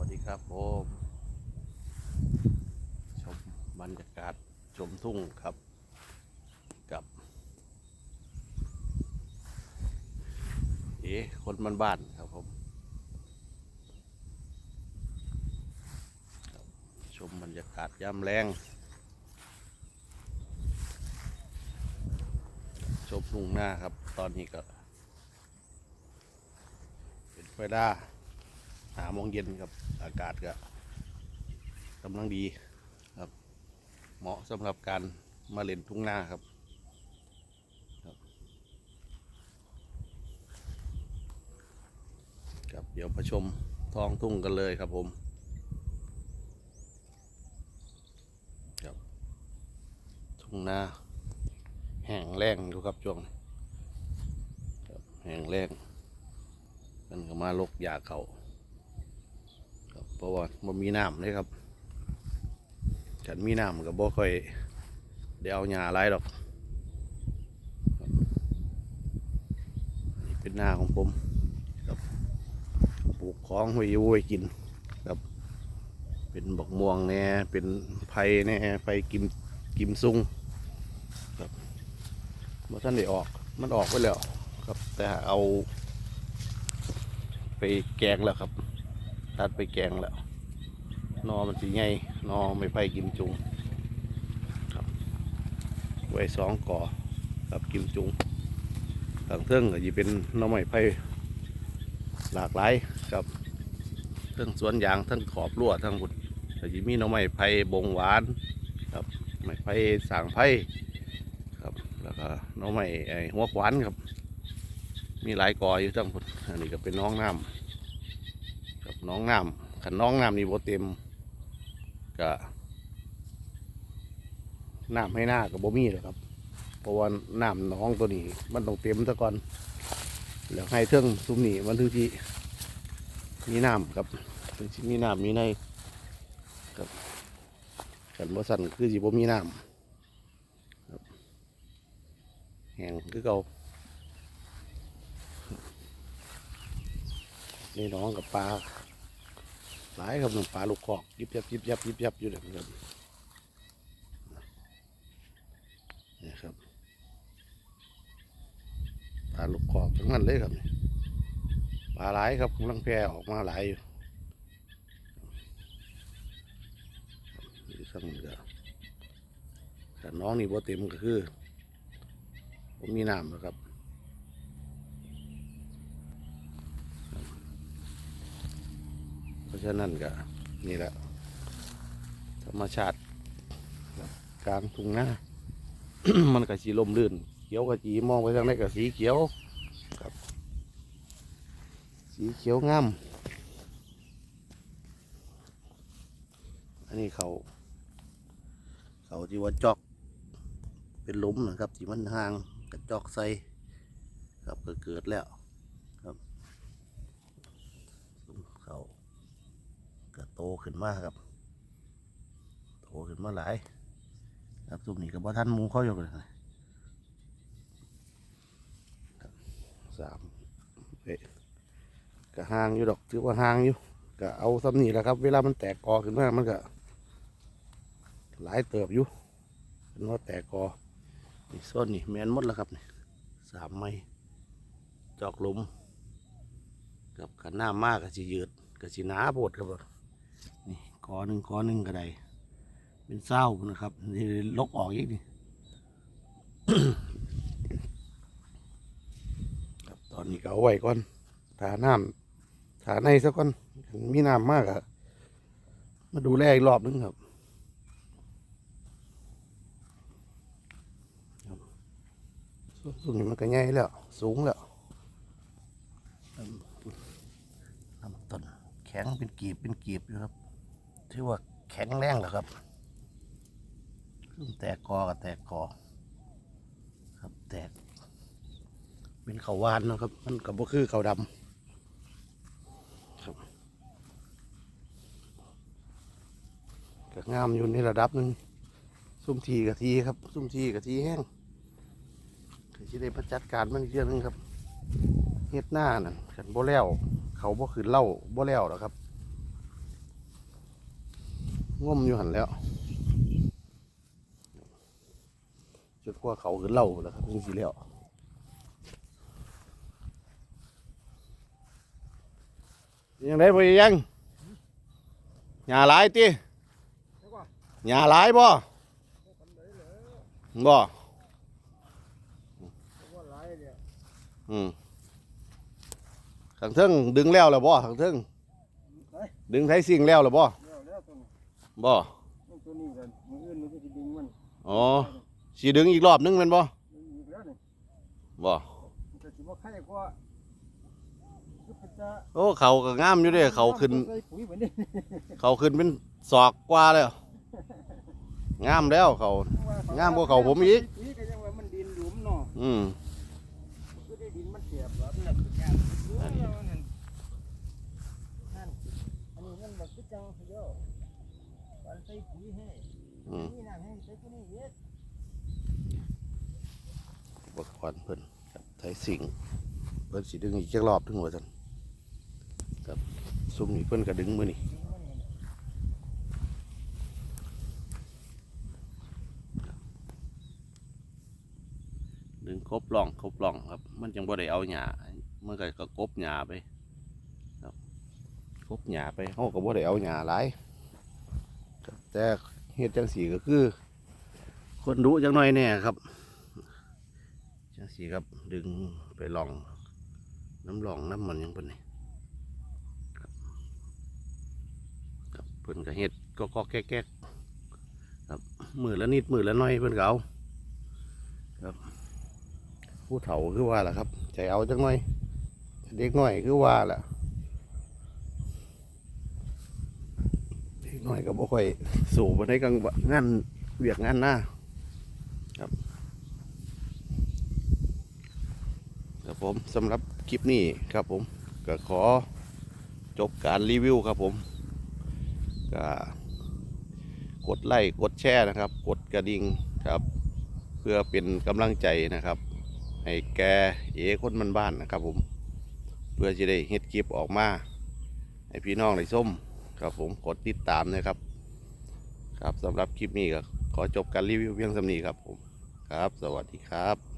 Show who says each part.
Speaker 1: วัสดีครับผมชมบรรยากาศชมทุ่งครับ กับ เอ๋คนบ้านบ้านครับผมชมบรรยากาศยามแรง ชมทุ่งหน้าครับ ตอนนี้ก็ เป็นเวลา หาโมงเย็นครับอากาศก็กำลังดีครับ เหมาะสำหรับการมาเล่นทุ่งนาครับครับครับเดี๋ยวมาชมท้องทุ่งกันเลยครับผมครับทุ่งนาแห้งแล้งอยู่ครับช่วงแห้งแล้งมันก็มาลกยาเขา เพราะว่ามันมีน้ำเลยครับฉันมีน้ำก็บ่ค่อยได้เอาหญ้าไรดอกครับนี่เป็นหน้าของผมครับปลูกของไว้ยู่ไว้กินครับเป็นบักม่วงแน่เป็นไผ่แน่ไผ่กิมกิมซุงครับเมื่อท่านได้ออกมันออกไปแล้วครับแต่เอาไปแกงแล้วครับ ตัดไปแกงแล้วนอมันสีไงนอไม่ไปกิมจุงครับไว้สองก่อกับกิมจุงทางเทิงก็จะเป็นนอไม้ไผ่หลากหลายครับทั้งสวนยางทั้งขอบรั้วทั้งบุดก็จะมีนอไม้ไผ่บงหวานครับไม้ไผ่สางไผ่ครับแล้วก็นอไม้ไอ้หัวขวานครับ มีหลายกออยู่ทั้งหมดอันนี้ก็เป็นน้องน้ำ น้องน้ำขันน้องน้ำนี่โบเต็มก็น้ำให้หน้ากับโบมีเลยครับ เพราะว่าน้ำน้องตัวนี้ มันต้องเต็มซะก่อน แล้วให้เทิงซุ้มนี่มันถึงที่มีน้ำครับถึงที่มีน้ำมีในครับขันบ่สั่นคือสิบ่มีน้ำแห้งคือเก่านี่น้องกับปลา หลายครับหนุ่มปลาลูกคอกยิบยับยิบยับยิบยับอยู่เลยครับนี่ครับปลาลูกคอกทั้งนั้นเลยครับปลาหลายครับกำลังแพร่ออกมาหลายอยู่นี่สั่งนี่ก็แต่น้องนี่บ่เต็มก็คือผมมีน้ำนะครับ เพ ราะฉะนั้นก็นี่แหละ ธรรมชาติกลางทุ่งนามันก็สีลมลื่น เขียวกับสีมองไปทางไหนก็สีเขียวครับ สีเขียวงามอันนี้เขา เขาที่ว่าจอก เป็นลุมนะครับที่มันห่างกระจอกใส่ครับก็เกิดแล้ว ครับเขา ก็โตขึ้นมาครับ โตขึ้นมาหลายครับซุมนี้ก็บ่ทันมูเขาอยู่เลยสามเอ๊ะก็ห่างอยู่ดอกถือว่าห่างอยู่ก็เอาซ้ำนี่แหละครับ เวลามันแตกกอขึ้นมามันก็หลายเติบอยู่เป็นว่าแตกกอนี่ส้นนี่แมนมดแล้วครับนี่สามไม้จอกหลุมกับขันหน้ามากก็สิยืดก็สิหนาโพดครับ นี่กอหนึ่งกอหนึ่งก็ได้เป็นเศร้านะครับนี่ลกออกอีกนี่ครับตอนนี้ก็เอาไว้ก่อนถาน้ำถาในซะก่อนมีน้ำมากอะมาดูแลอีกรอบนึงครับส่วนส่วนมันก็ใหญ่แล้ว สูงแล้ว แข็งเป็นกีบเป็นกีบอยู่ครับถือว่าแข็งแรงแล้วครับแตกกอกับแตกกอครับแตก เป็นเขาวานนะครับ มันกับบ่คือเขาวดำครับก็งามอยู่ในระดับหนึ่งซุ่มทีกับทีครับซุ่มทีกับทีแห้งคือที่ได้ประจัดการมันอีกเรื่องนึงครับเฮ็ดหน้านั่นขันโบแล้ว เขาบ่ขึ้นเหล่าบ่แล้วหรอกครับง่มอยู่หันแล้วจุดกว่าเขาขึ้นเล่าแล้วครับนี่สิแล้วยังได้บ่ยังหญ้าหลายติหญ้าหลายบ่บ่
Speaker 2: เนี่ย
Speaker 1: อืม ทางเทิงดึงแล้วแล้วบ่ทางเทิงดึงไทยสิ่งแล้วแล้วบ่
Speaker 2: แล้วแล้วตัวนี้
Speaker 1: บ่
Speaker 2: มันตัวนี้กันมืออื่นมันก็จะดึงมัน
Speaker 1: อ๋อสิดึงอีกรอบนึงแม่นบ่
Speaker 2: ดึงอีกแล้วนี่
Speaker 1: บ่
Speaker 2: มันก็สิบ่ใครกว่าคือเป็นตา
Speaker 1: โอ้เขาก็งามอยู่เด้เขาขึ้น
Speaker 2: ใส่ปุ๋ยเหมือนนี้
Speaker 1: เขาขึ้นเป็นศอกกว่าแล้วงามแล้วเขางามกว่าเขาผมอีก
Speaker 2: ปุ๋ยก็ยังว่ามันดินหลุมเนาะ
Speaker 1: อืม
Speaker 2: คือได้ดินมันเสียบแล้วมันน่ะเป็นยากอันนี้นั่นนั่นอันนี้มันแบบคือ จังเดียววันใส่ปุ๋ยให้นี่น้ำให้ใส่ตัวนี้เยอะ
Speaker 1: บกควันเพิ่นครับไทยสิงเพิ่นสิดึงอีกจักรอบถึงหัวท่านครับซุ่มนี่เพิ่นก็ดึงมือนี่
Speaker 2: ดึง
Speaker 1: ครบร่องครบร่องครับ มันจังบ่ได้เอาหญ้ามันก็ก็กบหญ้าไป กบหญ้าไปเฮาก็บ่ได้เอาหญ้าหลายแต่เฮ็ดจังสีก็คือ คนดุจังหน่อยแน่ครับจังสีครับดึงไปลอง น้ำลองน้ำมันยังเพิ่นนี่ครับครับเพิ่นก็เฮ็ดก็ก็แก๊กๆครับมือละนิดมือละหน้อยเพิ่นก็เอาครับ ผู้เฒ่าคือว่าล่ะครับ ใจเอาจังหน่อยเด็กน้อยคือว่าล่ะเด็ก น้อยก็บ่ค่อยสู่บ่ได้กังงานเวียกงานหน้าครับครับผมสำหรับคลิปนี้ครับผมก็ขอจบการรีวิวครับผมก็กดไลค์กดแชร์นะครับ กดกระดิ่งครับ เพื่อเป็นกำลังใจนะครับ ให้แกเอคนมันบ้านนะครับผม เพื่อจะได้เฮ็ดคลิปออกมา ให้พี่น้องได้ส้ม ครับผมกดติดตามนะครับ ครับสำหรับคลิปนี้ก็ขอจบการรีวิวเพียงสำนีครับผมครับ สวัสดีครับ